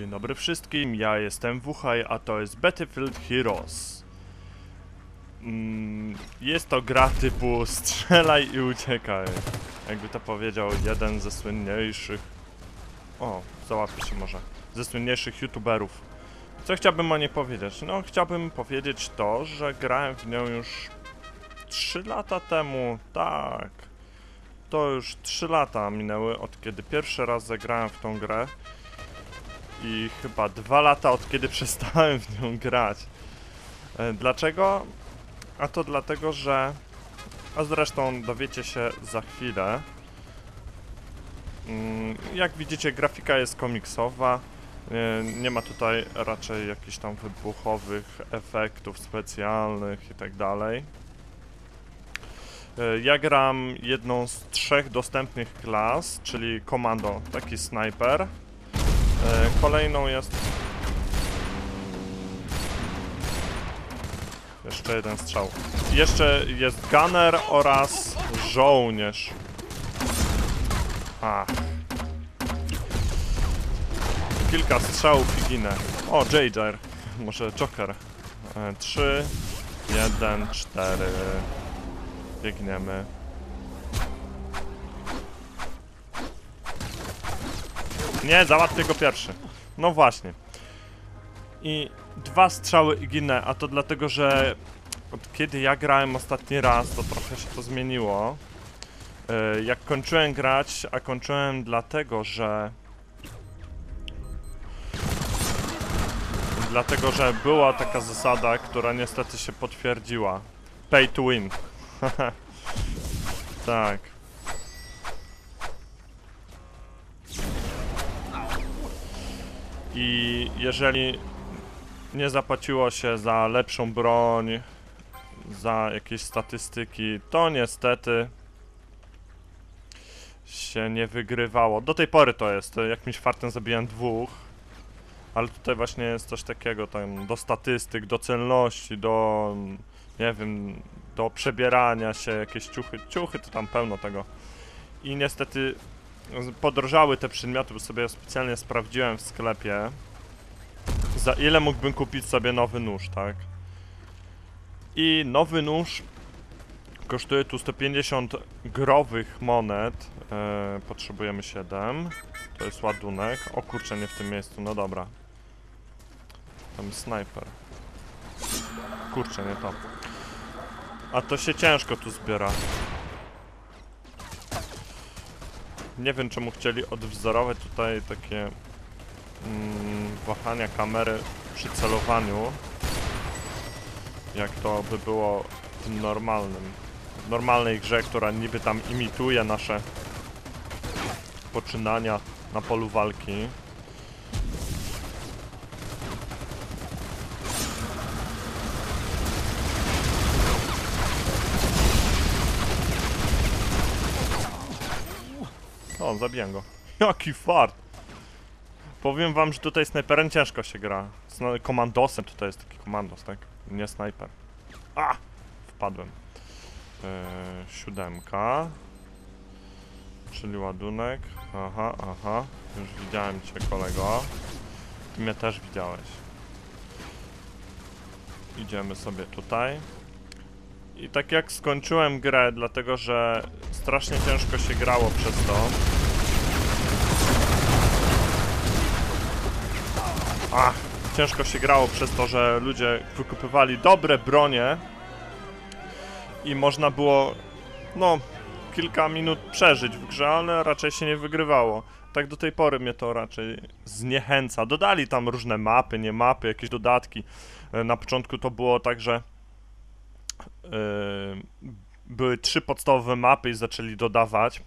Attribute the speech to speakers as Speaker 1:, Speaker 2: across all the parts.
Speaker 1: Dzień dobry wszystkim, ja jestem Wuchaj, a to jest Battlefield Heroes. Mm, jest to gra typu strzelaj i uciekaj. Jakby to powiedział jeden ze słynniejszych... O, załapię się może. Ze słynniejszych youtuberów. Co chciałbym o niej powiedzieć? No, chciałbym powiedzieć to, że grałem w nią już 3 lata temu, tak. To już 3 lata minęły od kiedy pierwszy raz zagrałem w tą grę i chyba dwa lata od kiedy przestałem w nią grać. E, Dlaczego? A to dlatego, że. A zresztą dowiecie się za chwilę. Mm, Jak widzicie, grafika jest komiksowa. e, Nie ma tutaj raczej jakichś tam wybuchowych efektów specjalnych i tak dalej. E, Ja gram jedną z trzech dostępnych klas, czyli komando, taki snajper. E, Kolejną jest... Jeszcze jeden strzał. Jeszcze jest gunner oraz żołnierz. Ach. Kilka strzałów i ginę. O, Jager. Może Joker. E, Trzy, jeden, cztery. Biegniemy. Nie, załatwię go pierwszy. No właśnie. I dwa strzały i ginę, a to dlatego, że od kiedy ja grałem ostatni raz, to trochę się to zmieniło. E, Jak kończyłem grać, a kończyłem dlatego, że... Dlatego, że była taka zasada, która niestety się potwierdziła. Pay to win. tak. I jeżeli nie zapłaciło się za lepszą broń, za jakieś statystyki, to niestety się nie wygrywało. Do tej pory to jest. Jakimś fartem zabijałem dwóch. Ale tutaj właśnie jest coś takiego tam do statystyk, do celności, do nie wiem, do przebierania się, jakieś ciuchy. Ciuchy to tam pełno tego. I niestety podrożały te przedmioty, bo sobie specjalnie sprawdziłem w sklepie. Za ile mógłbym kupić sobie nowy nóż, tak? I nowy nóż kosztuje tu 150 growych monet. E, potrzebujemy 7. To jest ładunek. O kurczę, nie w tym miejscu, no dobra. Tam jest snajper. Kurczę, nie to. A to się ciężko tu zbiera. Nie wiem czemu chcieli odwzorować tutaj takie mm, wahania kamery przy celowaniu. Jak to by było w normalnym. W normalnej grze, która niby tam imituje nasze poczynania na polu walki. O, zabiję go. Jaki fart! Powiem wam, że tutaj snajperem ciężko się gra. Zna- Komandosem tutaj jest taki komandos, tak? Nie snajper. A! Wpadłem. Eee, siódemka. Czyli ładunek. Aha, aha. Już widziałem cię, kolego. Ty mnie też widziałeś. Idziemy sobie tutaj. I tak jak skończyłem grę, dlatego że strasznie ciężko się grało przez to. Ach, ciężko się grało przez to, że ludzie wykupywali dobre bronie i można było, no, kilka minut przeżyć w grze, ale raczej się nie wygrywało. Tak do tej pory mnie to raczej zniechęca. Dodali tam różne mapy, nie mapy, jakieś dodatki. E, Na początku to było tak, że yy, były trzy podstawowe mapy i zaczęli dodawać.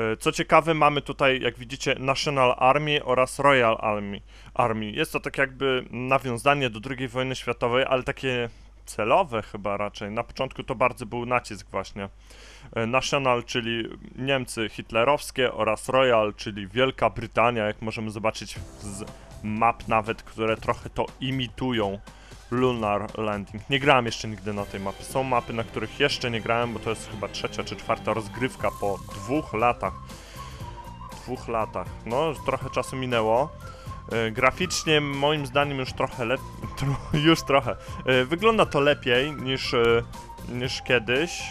Speaker 1: Yy, Co ciekawe, mamy tutaj, jak widzicie, National Army oraz Royal Army. Army. Jest to tak jakby nawiązanie do II wojny światowej, ale takie celowe chyba raczej. Na początku to bardzo był nacisk właśnie. Yy, National, czyli Niemcy hitlerowskie oraz Royal, czyli Wielka Brytania, jak możemy zobaczyć z map nawet, które trochę to imitują. Lunar Landing. Nie grałem jeszcze nigdy na tej mapie. Są mapy, na których jeszcze nie grałem, bo to jest chyba trzecia czy czwarta rozgrywka po dwóch latach. dwóch latach. No, trochę czasu minęło. E, Graficznie moim zdaniem już trochę lepiej, już trochę. E, Wygląda to lepiej niż, e, niż kiedyś.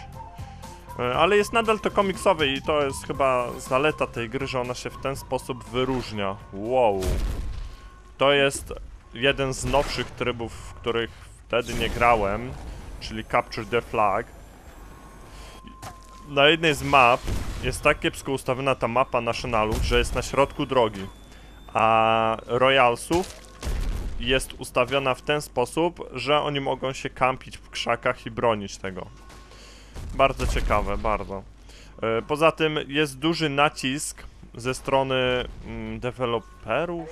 Speaker 1: Ale jest nadal to komiksowy i to jest chyba zaleta tej gry, że ona się w ten sposób wyróżnia. Wow. To jest jeden z nowszych trybów, w których wtedy nie grałem, czyli Capture the Flag. Na jednej z map jest tak kiepsko ustawiona ta mapa Nationalów, że jest na środku drogi, a Royalsów jest ustawiona w ten sposób, że oni mogą się kampić w krzakach i bronić tego. Bardzo ciekawe, bardzo. E, Poza tym jest duży nacisk ze strony mm, deweloperów,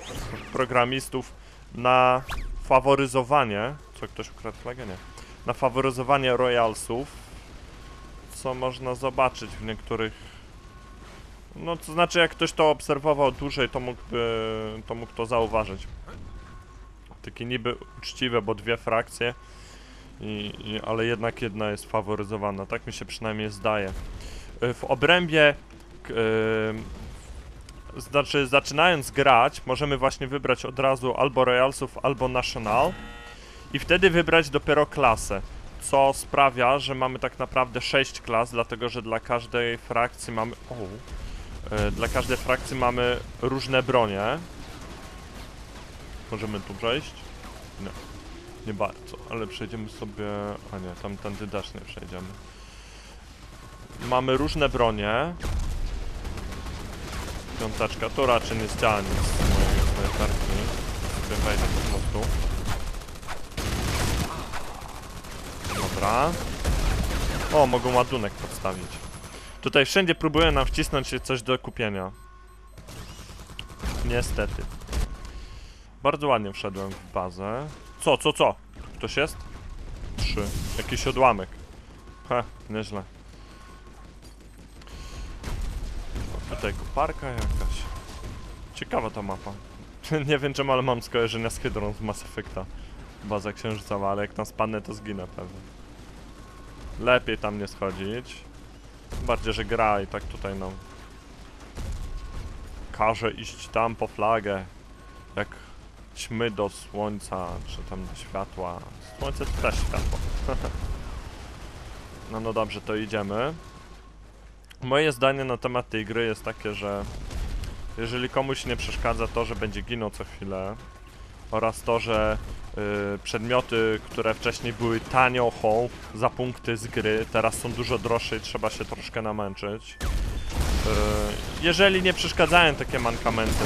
Speaker 1: programistów na faworyzowanie. Co ktoś ukradł flagę? Nie. Na faworyzowanie Royalsów, co można zobaczyć w niektórych. No, to znaczy, jak ktoś to obserwował dłużej, to mógłby, to mógł to zauważyć. Takie niby uczciwe, bo dwie frakcje, i, i, ale jednak jedna jest faworyzowana. Tak mi się przynajmniej zdaje. W obrębie y, znaczy zaczynając grać, możemy właśnie wybrać od razu albo Royalsów, albo National i wtedy wybrać dopiero klasę, co sprawia, że mamy tak naprawdę 6 klas, dlatego że dla każdej frakcji mamy... O, y, dla każdej frakcji mamy różne bronie. Możemy tu przejść? Nie. Nie bardzo, ale przejdziemy sobie... A nie, tamtędy też nie przejdziemy. Mamy różne bronie. Piąteczka, to raczej nie zdziała nic z mojej snajperki. Wejdę po prostu. Dobra. O, mogą ładunek podstawić. Tutaj wszędzie próbują nam wcisnąć coś do kupienia. Niestety. Bardzo ładnie wszedłem w bazę. Co, co, co? Ktoś jest? Trzy. Jakiś odłamek. Ha, nieźle. Tutaj koparka jakaś. Ciekawa ta mapa. Nie wiem czemu, ale mam skojarzenia z Hydrą z Mass Effecta. Baza księżycowa, ale jak tam spadnę, to zginę pewnie. Lepiej tam nie schodzić. Bardziej, że gra i tak tutaj nam każe iść tam po flagę. Jak ćmy do słońca, czy tam do światła. Słońce to też światło. no no dobrze, to idziemy. Moje zdanie na temat tej gry jest takie, że jeżeli komuś nie przeszkadza to, że będzie ginął co chwilę oraz to, że y, przedmioty, które wcześniej były taniochą za punkty z gry, teraz są dużo droższe i trzeba się troszkę namęczyć. Y, jeżeli nie przeszkadzają takie mankamenty,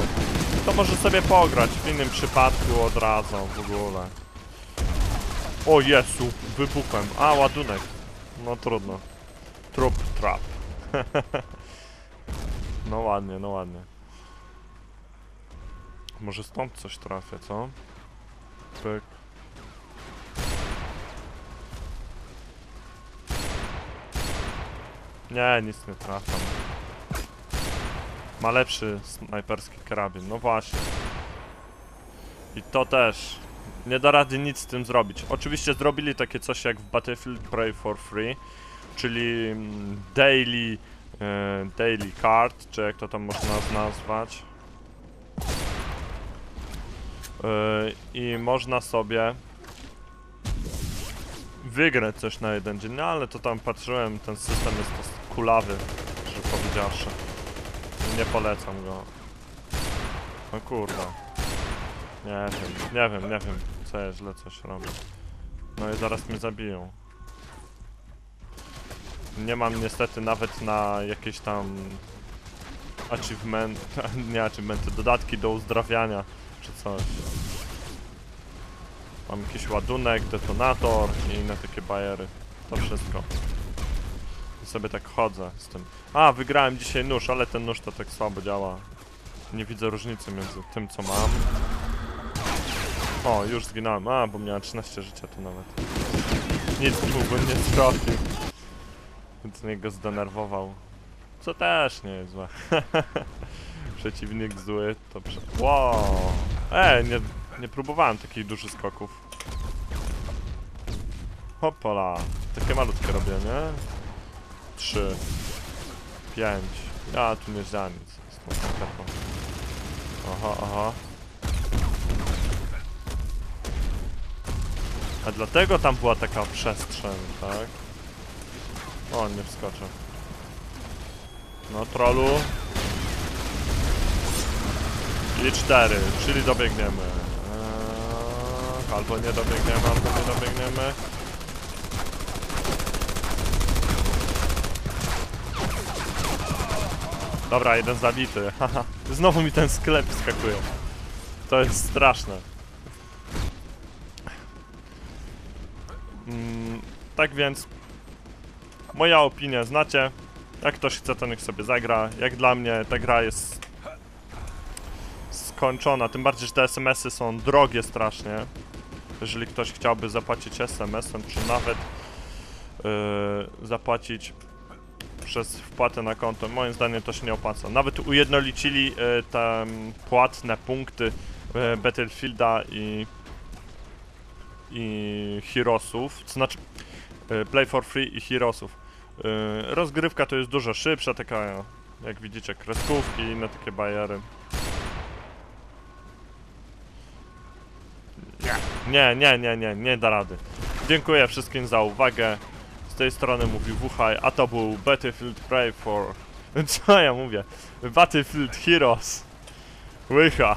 Speaker 1: to może sobie pograć, w innym przypadku od razu w ogóle. O Jezu, wybuchłem. A, ładunek. No trudno. Trup trap. no ładnie, no ładnie. Może stąd coś trafię, co? Pyk. Nie, nic nie trafiam. Ma lepszy snajperski karabin, no właśnie. I to też. Nie da rady nic z tym zrobić. Oczywiście zrobili takie coś jak w Battlefield Pray for Free, czyli mm, daily, e, daily card, czy jak to tam można nazwać. E, I można sobie wygrać coś na jeden dzień, no ale to tam patrzyłem, ten system jest kulawy, że powiedziawszy. Nie polecam go. No kurwa. Nie wiem, nie wiem, nie wiem, co ja źle coś robię. No i zaraz mnie zabiją. Nie mam niestety nawet na jakieś tam achievement, nie achievementy, dodatki do uzdrawiania czy coś. Mam jakiś ładunek, detonator i inne takie bajery. To wszystko. I sobie tak chodzę z tym. A, wygrałem dzisiaj nóż, ale ten nóż to tak słabo działa. Nie widzę różnicy między tym, co mam. O, już zginąłem. A, bo miałem 13 życia tu nawet. Nic mógłbym nie zrobił. Więc go zdenerwował. Co też nie jest złe. Przeciwnik zły, to prze... Wow! Ej, nie, nie próbowałem takich dużych skoków. Hoppala. Takie malutkie robię, nie? Trzy. Pięć. Ja tu nie za nic. O, taką. Aha, aha. A dlatego tam była taka przestrzeń, tak? O, on nie wskoczył. No, trollu. I cztery, czyli dobiegniemy. Eee, albo nie dobiegniemy, albo nie dobiegniemy. Dobra, jeden zabity. Haha. Znowu mi ten sklep skakuje. To jest straszne. Mm, tak więc, moja opinia znacie. Jak ktoś chce, to niech sobie zagra. Jak dla mnie ta gra jest skończona. Tym bardziej, że te SMS-y są drogie strasznie. Jeżeli ktoś chciałby zapłacić SMS-em, czy nawet yy, zapłacić przez wpłatę na konto, moim zdaniem to się nie opłaca. Nawet ujednolicili y, te płatne punkty y, Battlefielda i i Heroesów, to znaczy y, Play for Free i Heroesów. Y, rozgrywka to jest dużo szybsza, taka jak widzicie kreskówki i inne takie bajery. Nie, nie, nie, nie, nie da rady. Dziękuję wszystkim za uwagę. Z tej strony mówił Wuchaj, a to był Battlefield Play for... Co ja mówię? Battlefield Heroes. Łycha.